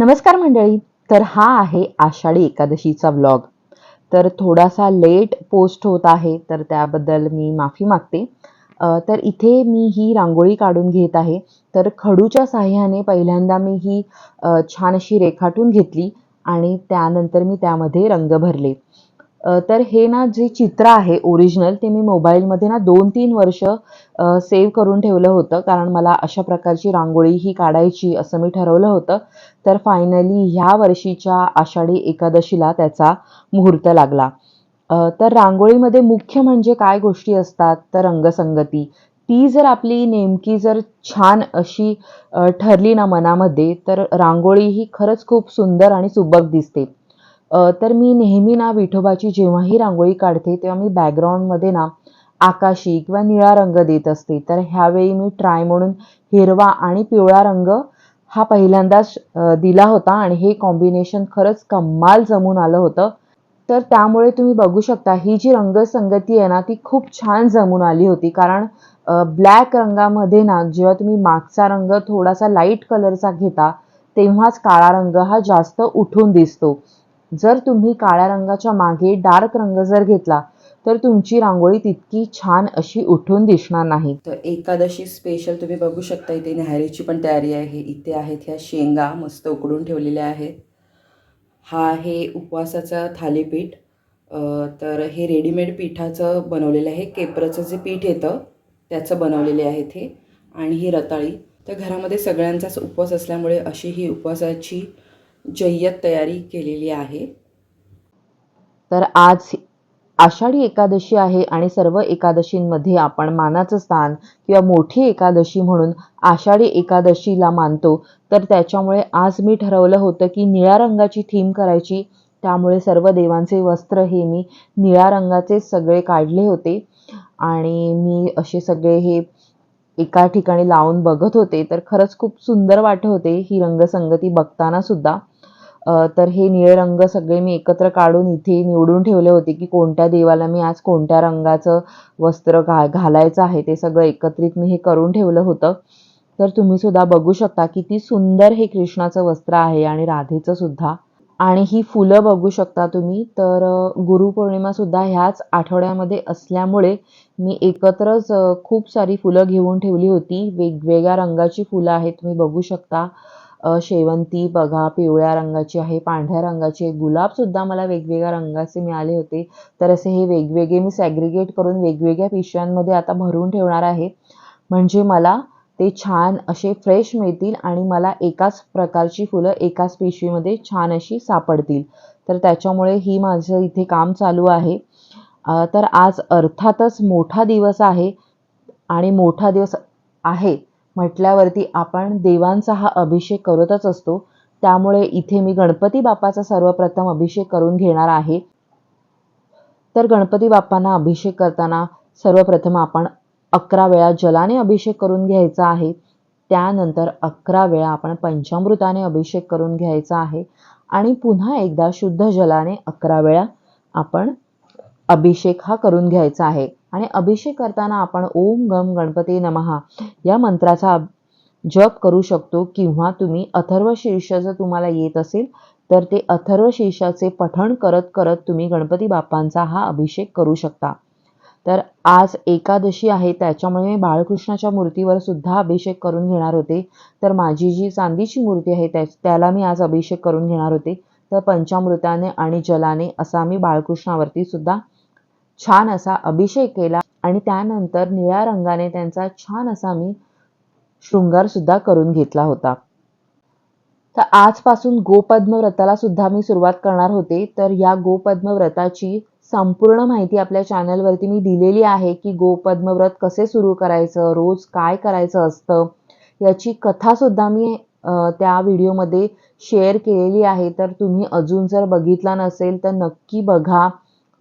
नमस्कार मंडळी. तर हा आहे आषाढी एकादशीचा व्लॉग तर थोडासा लेट पोस्ट होत आहे तर त्याबद्दल मी माफी मागते. तर इथे मी ही रांगोळी काढून घेत आहे. तर खडूच्या साह्याने पहिल्यांदा मी ही छान अशी रेखाटून घेतली आणि त्यानंतर मी त्यामध्ये रंग भरले. तर हे ना जे चित्र आहे ओरिजिनल ते मी मोबाईलमध्ये ना दोन तीन वर्ष सेव्ह करून ठेवलं होतं. कारण मला अशा प्रकारची रांगोळी ही काढायची असं मी ठरवलं होतं. तर फायनली ह्या वर्षीच्या आषाढी एकादशीला त्याचा मुहूर्त लागला. तर रांगोळीमध्ये मुख्य म्हणजे काय गोष्टी असतात? तर रंगसंगती. ती जर आपली नेमकी जर छान अशी ठरली ना मनामध्ये तर रांगोळी ही खरंच खूप सुंदर आणि सुबक दिसते. तर मी नेहमी ना विठोबाची जेव्हाही रांगोळी काढते तेव्हा मी बॅकग्राऊंडमध्ये ना आकाशी किंवा निळा रंग देत असते. तर ह्यावेळी मी ट्राय म्हणून हिरवा आणि पिवळा रंग हा पहिल्यांदाच दिला होता आणि हे कॉम्बिनेशन खरंच कमाल जमून आलं होतं. तर त्यामुळे तुम्ही बघू शकता ही जी रंगसंगती आहे ना ती खूप छान जमून आली होती. कारण ब्लॅक रंगामध्ये ना जेव्हा तुम्ही मागचा रंग थोडासा लाइट कलरचा घेता तेव्हाच काळा रंग हा जास्त उठून दिसतो. जर तुम्ही काळ्या रंगाच्या मागे डार्क रंग जर घेतला तर तुमची रांगोळी तितकी छान अशी उठून दिसणार नाही. तर एकादशी स्पेशल तुम्ही बघू शकता इथे न्याहारीची पण तयारी आहे. इथे आहेत ह्या शेंगा मस्त उकडून ठेवलेल्या आहेत. हा आहे उपवासाचा थालीपीठ. तर हे रेडीमेड पिठाचं बनवलेलं आहे. केपराचं जे पीठ येतं त्याचं बनवलेले आहेत हे. आणि ही रताळी. तर घरामध्ये सगळ्यांचाच उपवास असल्यामुळे अशी ही उपवासाची जय्यत तयारी केलेली आहे. तर आज आषाढी एकादशी आहे आणि सर्व एकादशींमध्ये आपण मानाचं स्थान किंवा मोठी एकादशी म्हणून आषाढी एकादशीला मानतो. तर त्याच्यामुळे आज मी ठरवलं होतं की निळ्या रंगाची थीम करायची. त्यामुळे सर्व देवांचे वस्त्र हे मी निळ्या रंगाचे सगळे काढले होते. आणि मी असे सगळे हे एका ठिकाणी लावून बघत होते. तर खरंच खूप सुंदर वाटत होते ही रंगसंगती बघताना सुद्धा. तर हे निळे रंग सगळे मी एकत्र काढून इथे निवडून ठेवले होते की कोणत्या देवाला मी आज कोणत्या रंगाचं वस्त्र घा घालायचं आहे ते सगळं एकत्रित मी हे करून ठेवलं होतं. तर तुम्ही सुद्धा बघू शकता किती सुंदर हे कृष्णाचं वस्त्र आहे आणि राधेचं सुद्धा. आणि ही फुलं बघू शकता तुम्ही तर गुरुपौर्णिमासुद्धा गुरुपौर्णिमा सुद्धा ह्याच आठवड्यामध्ये असल्यामुळे मी एकत्रच खूप सारी फुलं घेऊन ठेवली होती. वेगवेगळ्या रंगाची फुलं आहेत तुम्ही बघू शकता. शेवंती बघा पिवळ्या रंगाची आहे पांढऱ्या रंगाची आहे. गुलाबसुद्धा मला वेगवेगळ्या रंगाचे मिळाले होते. तर असे हे वेगवेगळे मी सॅग्रिगेट करून वेगवेगळ्या पिशव्यांमध्ये आता भरून ठेवणार आहे. म्हणजे मला ते छान असे फ्रेश मिळतील आणि मला एकाच प्रकारची फुलं एकाच पिशवीमध्ये छान अशी सापडतील. तर त्याच्यामुळे ही माझं इथे काम चालू आहे. तर आज अर्थातच मोठा दिवस आहे आणि मोठा दिवस आहे. म्हटल्यावरती आपण देवांचा हा अभिषेक करतच असतो. त्यामुळे इथे मी गणपती बाप्पाचा सर्वप्रथम अभिषेक करून घेणार आहे. तर गणपती बाप्पांना अभिषेक करताना सर्वप्रथम आपण अकरा वेळा जलाने अभिषेक करून घ्यायचा आहे. त्यानंतर अकरा वेळा आपण पंचामृताने अभिषेक करून घ्यायचा आहे. आणि पुन्हा एकदा शुद्ध जलाने अकरा वेळा आपण अभिषेक हा करून घ्यायचा आहे. आणि अभिषेक करताना आपण ओम गम गणपती नमहा या मंत्राचा जप करू शकतो किंवा तुम्ही अथर्व जर तुम्हाला येत असेल तर ते अथर्व शीर्षाचे पठण करत करत तुम्ही गणपती बाप्पांचा हा अभिषेक करू शकता. तर आज एकादशी आहे त्याच्यामुळे मी बाळकृष्णाच्या मूर्तीवर सुद्धा अभिषेक करून घेणार होते. तर माझी जी चांदीची मूर्ती आहे त्या त्याला मी आज अभिषेक करून घेणार होते. तर पंचामृताने आणि जलाने असा मी बाळकृष्णावरती सुद्धा छान असा अभिषेक केला आणि त्यानंतर निळ्या रंगाने त्यांचा छान असा मी शृंगार सुद्धा करून घेतला होता. तर आजपासून गोपद्म व्रताला सुद्धा मी सुरुवात करणार होते. तर या गोपद्म व्रताची संपूर्ण माहिती आपल्या चॅनलवरती मी दिलेली आहे की गोपद्म व्रत कसे सुरू करायचं रोज काय करायचं असतं याची कथासुद्धा मी त्या व्हिडिओमध्ये शेअर केलेली आहे. तर तुम्ही अजून जर बघितला नसेल तर नक्की बघा.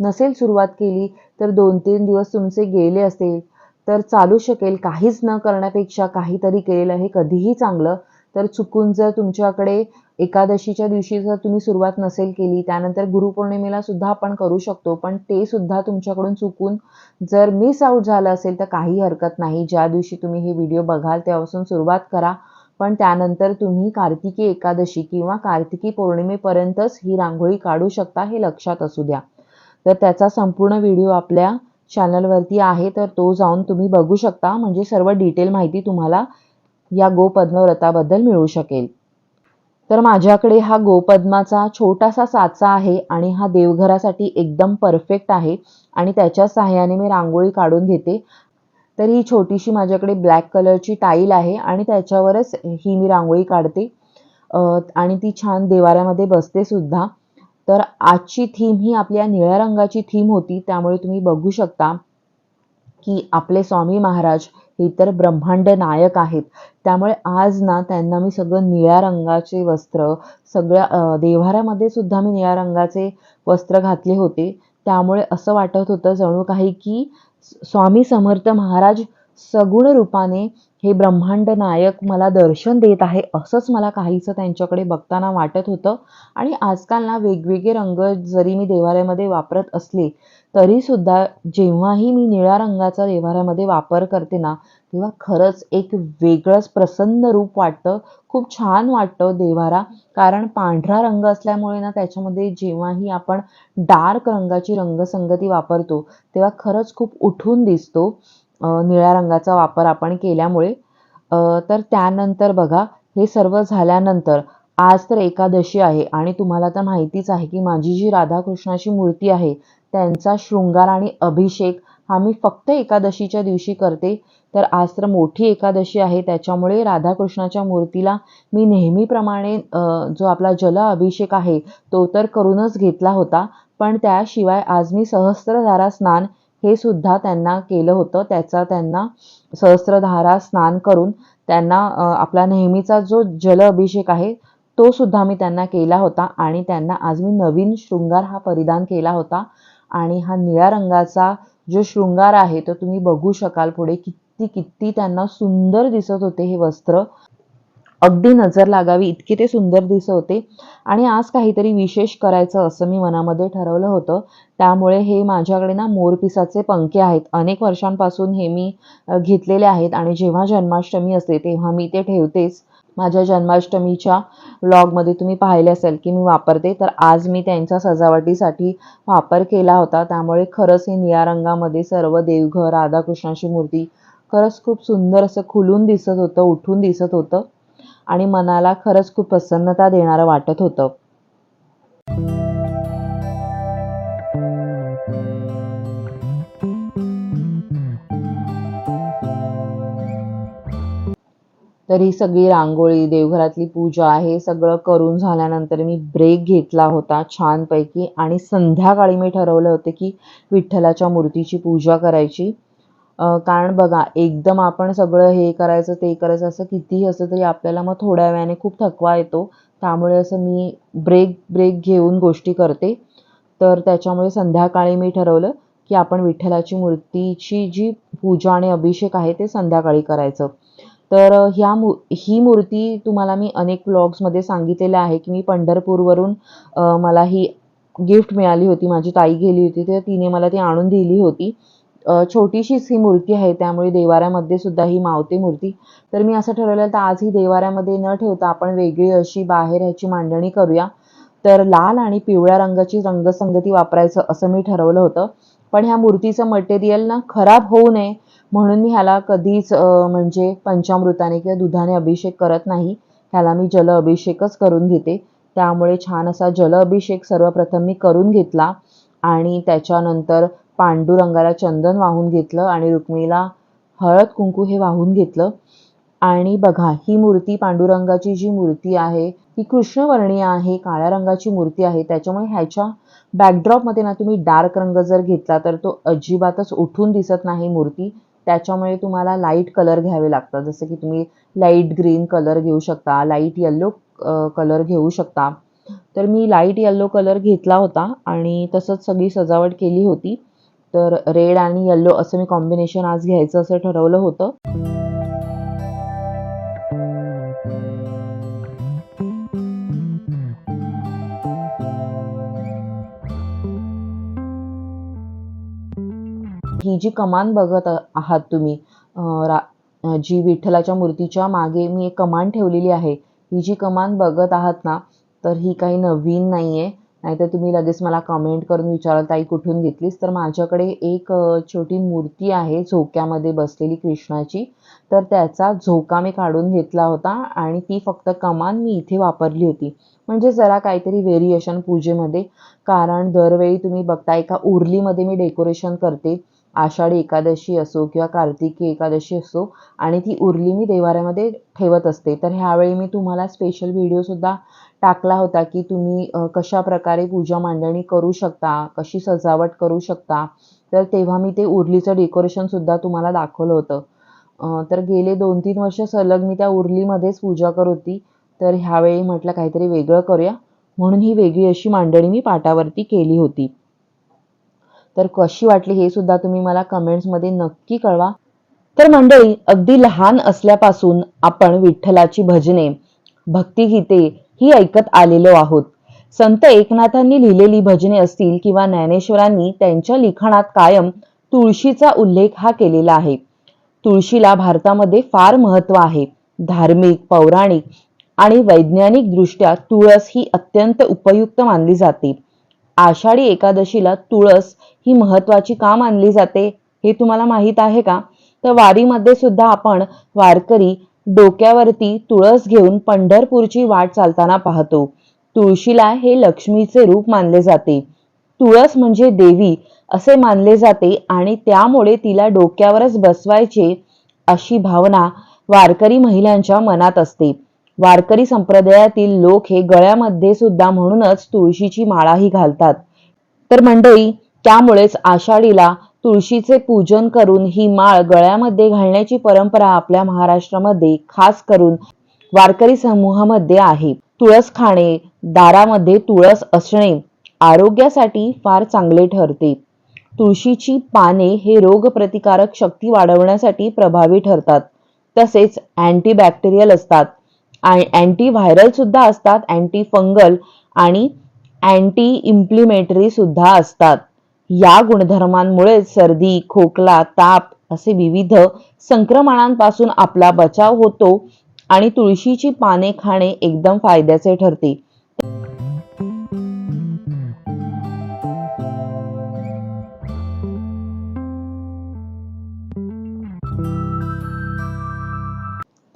नसेल सुरुवात केली तर दोन तीन दिवस तुमचे गेले असेल. तर चालू शकेल काहीच न करण्यापेक्षा काहीतरी केलेलं हे कधीही चांगलं. तर चुकून जर तुमच्याकडे एकादशीच्या दिवशी जर तुम्ही सुरुवात नसेल केली त्यानंतर गुरुपौर्णिमेला सुद्धा आपण करू शकतो पण ते सुद्धा तुमच्याकडून चुकून जर मिस आऊट झालं असेल तर काही हरकत नाही. ज्या दिवशी तुम्ही हे व्हिडिओ बघाल तेव्हापासून सुरुवात करा. पण त्यानंतर तुम्ही कार्तिकी एकादशी किंवा कार्तिकी पौर्णिमेपर्यंतच ही रांगोळी काढू शकता हे लक्षात असू द्या. तर त्याचा संपूर्ण व्हिडिओ आपल्या चॅनलवरती आहे तर तो जाऊन तुम्ही बघू शकता. म्हणजे सर्व डिटेल माहिती तुम्हाला या गोपद्मव्रताबद्दल मिळू शकेल. तर माझ्याकडे हा गोपद्माचा छोटासा साचा आहे आणि हा देवघरासाठी एकदम परफेक्ट आहे आणि त्याच्या सहाय्याने मी रांगोळी काढून घेते. तर ही छोटीशी माझ्याकडे ब्लॅक कलरची टाईल आहे आणि त्याच्यावरच ही मी रांगोळी काढते. आणि ती छान देवाऱ्यामध्ये बसते सुद्धा. तर आजची थीम ही आपल्या निळ्या रंगाची थीम होती. त्यामुळे तुम्ही बघू शकता की आपले स्वामी महाराज हे तर ब्रह्मांड नायक आहेत. त्यामुळे आज ना त्यांना मी सगळं निळ्या रंगाचे वस्त्र सगळ्या देव्हाऱ्यामध्ये सुद्धा मी निळ्या रंगाचे वस्त्र घातले होते. त्यामुळे असं वाटत होतं जणू काही की स्वामी समर्थ महाराज सगुण रूपाने हे ब्रह्मांड नायक मला दर्शन देत आहे असंच मला काहीसं त्यांच्याकडे बघताना वाटत होतं. आणि आजकाल ना वेगवेगळे रंग जरी मी देवाऱ्यामध्ये वापरत असले तरीसुद्धा जेव्हाही मी निळ्या रंगाचा देवाऱ्यामध्ये वापर करते ना तेव्हा खरंच एक वेगळंच प्रसन्न रूप वाटतं. खूप छान वाटतं देवारा. कारण पांढरा रंग असल्यामुळे ना त्याच्यामध्ये जेव्हाही आपण डार्क रंगाची रंगसंगती वापरतो तेव्हा खरंच खूप उठून दिसतो. निळ्या रंगाचा वापर आपण केल्यामुळे तर त्यानंतर बघा हे सर्व झाल्यानंतर आज तर एकादशी आहे आणि तुम्हाला तर माहितीच आहे की माझी जी राधाकृष्णाची मूर्ती आहे त्यांचा शृंगार आणि अभिषेक हा मी फक्त एकादशीच्या दिवशी करते. तर आज तर मोठी एकादशी आहे त्याच्यामुळे राधाकृष्णाच्या मूर्तीला मी नेहमीप्रमाणे जो आपला जल अभिषेक आहे तो तर करूनच घेतला होता. पण त्याशिवाय आज मी सहस्त्रधारा स्नान हे सुद्धा त्यांना केलं होतं. त्याचा त्यांना सहस्त्रधारा स्नान करून त्यांना आपला नेहमीचा जो जल अभिषेक आहे तो सुद्धा मी त्यांना केला होता आणि त्यांना आज मी नवीन शृंगार हा परिधान केला होता. आणि हा निळ्या रंगाचा जो शृंगार आहे तो तुम्ही बघू शकाल पुढे. किती किती त्यांना सुंदर दिसत होते हे वस्त्र. अगदी नजर लागावी इतके ते सुंदर दिसत होते. आणि आज काहीतरी विशेष करायचं असं मी मनामध्ये ठरवलं होतं. त्यामुळे हे माझ्याकडे ना मोरपिसाचे पंखे आहेत. अनेक वर्षांपासून हे मी घेतलेले आहेत आणि जेव्हा जन्माष्टमी असते तेव्हा मी ते ठेवतेच. माझ्या जन्माष्टमीच्या व्लॉगमध्ये तुम्ही पाहिले असेल की मी वापरते तर आज मी त्यांच्या सजावटीसाठी वापर केला होता. त्यामुळे खरंच हे निळ्या रंगामध्ये सर्व देवघर राधाकृष्णाची मूर्ती खरंच खूप सुंदर असं खुलून दिसत होतं उठून दिसत होतं. आणि मनाला खरंच खूप प्रसन्नता देणारं वाटत होतं. तर ही सगळी रांगोळी देवघरातली पूजा हे सगळं करून झाल्यानंतर मी ब्रेक घेतला होता छानपैकी आणि संध्याकाळी मी ठरवलं होतं की विठ्ठलाच्या मूर्तीची पूजा करायची. कारण बघा एकदम आपण सगळं हे करायचं ते करायचं असं कितीही असलं तरी आपल्याला मग थोड्या वेळाने खूप थकवा येतो. त्यामुळे असं मी ब्रेक ब्रेक घेऊन गोष्टी करते. तर त्याच्यामुळे संध्याकाळी मी ठरवलं की आपण विठ्ठलाची मूर्तीची जी पूजा आणि अभिषेक आहे ते संध्याकाळी करायचं. तर ह्या मू ही मूर्ती तुम्हाला मी अनेक व्लॉग्समध्ये सांगितलेलं आहे की मी पंढरपूरवरून मला ही गिफ्ट मिळाली होती माझी ताई गेली होती तर तिने मला ती आणून दिली होती. छोटीशीच ही मूर्ती आहे. त्यामुळे देवाऱ्यामध्ये सुद्धा ही मावते मूर्ती. तर मी असं ठरवलं तर आज ही देवाऱ्यामध्ये न ठेवता आपण वेगळी अशी बाहेर ह्याची मांडणी करूया. तर लाल आणि पिवळ्या रंगाची रंगसंगती वापरायचं असं मी ठरवलं होतं. पण ह्या मूर्तीचं मटेरियल ना खराब होऊ नये म्हणून मी ह्याला कधीच म्हणजे पंचामृताने किंवा दुधाने अभिषेक करत नाही. ह्याला मी जल अभिषेकच करून घेते. त्यामुळे छान असा जल अभिषेक सर्वप्रथम मी करून घेतला. आणि त्याच्यानंतर पांडुरंगाला चंदन वाहून घेतलं आणि रुक्मिणीला हळद कुंकू हे वाहून घेतलं. आणि बघा ही मूर्ती पांडुरंगाची जी मूर्ती आहे ही कृष्णवर्णीय आहे काळ्या रंगाची मूर्ती आहे. त्याच्यामुळे ह्याच्या बॅकड्रॉपमध्ये ना तुम्ही डार्क रंग जर घेतला तर तो अजिबातच उठून दिसत नाही मूर्ती. त्याच्यामुळे तुम्हाला लाइट कलर घ्यावे लागतात. जसं की तुम्ही लाइट ग्रीन कलर घेऊ शकता लाइट येल्लो कलर घेऊ शकता. तर मी लाइट येल्लो कलर घेतला होता आणि तसंच सगळी सजावट केली होती. तर रेड आणि येल्लो असं मी कॉम्बिनेशन आज घ्यायचं असं ठरवलं होतं. ही जी कमान बघत आहात तुम्ही जी विठ्ठलाच्या मूर्तीच्या मागे मी एक कमान ठेवलेली आहे. ही जी कमान बघत आहात ना तर ही काही नवीन नाही आहे नाहीतर तुम्ही लगेच मला कमेंट करून विचाराल ताई कुठून घेतलीस? तर माझ्याकडे एक छोटी मूर्ती आहे झोक्यामध्ये बसलेली कृष्णाची. तर त्याचा झोका मी काढून घेतला होता आणि ती फक्त कमान मी इथे वापरली होती. म्हणजे जरा काहीतरी व्हेरिएशन पूजेमध्ये. कारण दरवेळी तुम्ही बघता एका उरलीमध्ये मी डेकोरेशन करते. आषाढी एकादशी असो किंवा कार्तिकी एकादशी असो आणि ती उरली मी देवाऱ्यामध्ये ठेवत असते. तर ह्यावेळी मी तुम्हाला स्पेशल व्हिडिओसुद्धा टाकला होता की तुम्ही कशा प्रकारे पूजा मांडणी करू शकता कशी सजावट करू शकता तर तेव्हा मी ते उरलीचं डेकोरेशनसुद्धा तुम्हाला दाखवलं होतं. तर गेले दोन तीन वर्ष सलग मी त्या उरलीमध्येच पूजा करत होती. तर ह्यावेळी म्हटलं काहीतरी वेगळं करूया. म्हणून ही वेगळी अशी मांडणी मी पाटावरती केली होती. तर कशी वाटली हे सुद्धा तुम्ही मला कमेंट्समध्ये नक्की कळवा. तर मंडळी अगदी लहान असल्यापासून आपण विठ्ठलाची भजने भक्तिगीते ही ऐकत आलेलो आहोत. संत एकनाथांनी लिहिलेली भजने असतील किंवा ज्ञानेश्वरांनी त्यांच्या लिखाणात कायम तुळशीचा उल्लेख हा केलेला आहे. तुळशीला भारतामध्ये फार महत्त्व आहे. धार्मिक पौराणिक आणि वैज्ञानिक दृष्ट्या तुळस ही अत्यंत उपयुक्त मानली जाते. आषाढी एकादशीला तुळस ही महत्वाची का मानली जाते हे तुम्हाला माहीत आहे का? तर वारीमध्ये सुद्धा आपण वारकरी डोक्यावरती तुळस घेऊन पंढरपूरची वाट चालताना पाहतो. तुळशीला हे लक्ष्मीचे रूप मानले जाते. तुळस म्हणजे देवी असे मानले जाते आणि त्यामुळे तिला डोक्यावरच बसवायचे अशी भावना वारकरी महिलांच्या मनात असते. वारकरी संप्रदायातील लोक हे गळ्यामध्ये सुद्धा म्हणूनच तुळशीची माळाही घालतात. तर मंडळी त्यामुळेच आषाढीला तुळशीचे पूजन करून ही माळ गळ्यामध्ये घालण्याची परंपरा आपल्या महाराष्ट्रामध्ये खास करून वारकरी समूहामध्ये आहे. तुळस खाणे दारामध्ये तुळस असणे आरोग्यासाठी फार चांगले ठरते. तुळशीची पाने हे रोगप्रतिकारक शक्ती वाढवण्यासाठी प्रभावी ठरतात. तसेच अँटीबॅक्टेरियल असतात. आणि अँटी व्हायरल सुद्धा असतात अँटी फंगल आणि अँटी इम्प्लिमेटरी सुद्धा असतात. या गुणधर्मांमुळे सर्दी खोकला ताप असे विविध संक्रमणांपासून आपला बचाव होतो आणि तुळशीची पाने खाणे एकदम फायद्याचे ठरते.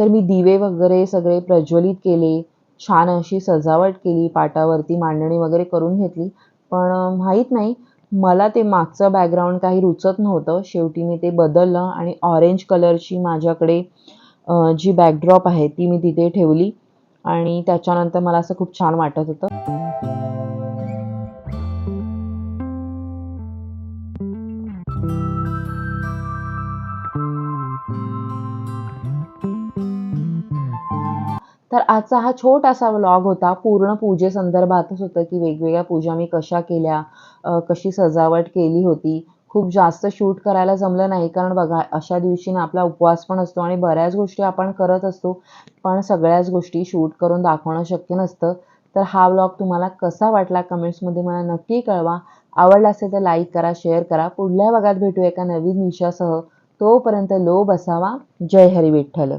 तर मी दिवे वगैरे सगळे प्रज्वलित केले छान अशी सजावट केली पाटावरती मांडणी वगैरे करून घेतली. पण माहीत नाही मला ते मागचं बॅकग्राऊंड काही रुचत नव्हतं. शेवटी मी ते बदललं आणि ऑरेंज कलरची माझ्याकडे जी बॅकड्रॉप आहे ती मी तिथे ठेवली आणि त्याच्यानंतर मला असं खूप छान वाटत होतं. तर आजचा हा छोटासा व्लॉग होता. पूर्ण पूजेसंदर्भातच होतं की वेगवेगळ्या पूजा मी कशा केल्या कशी सजावट केली होती. खूप जास्त शूट करायला जमलं नाही कारण बघा अशा दिवशी ना आपला उपवास पण असतो आणि बऱ्याच गोष्टी आपण करत असतो पण सगळ्याच गोष्टी शूट करून दाखवणं शक्य नसतं. तर हा व्लॉग तुम्हाला कसा वाटला कमेंट्समध्ये मला नक्की कळवा. आवडला असेल तर लाईक करा शेअर करा. पुढल्या भागात भेटू एका नवीन विषयासह तोपर्यंत लो बसावा जय हरी विठ्ठल.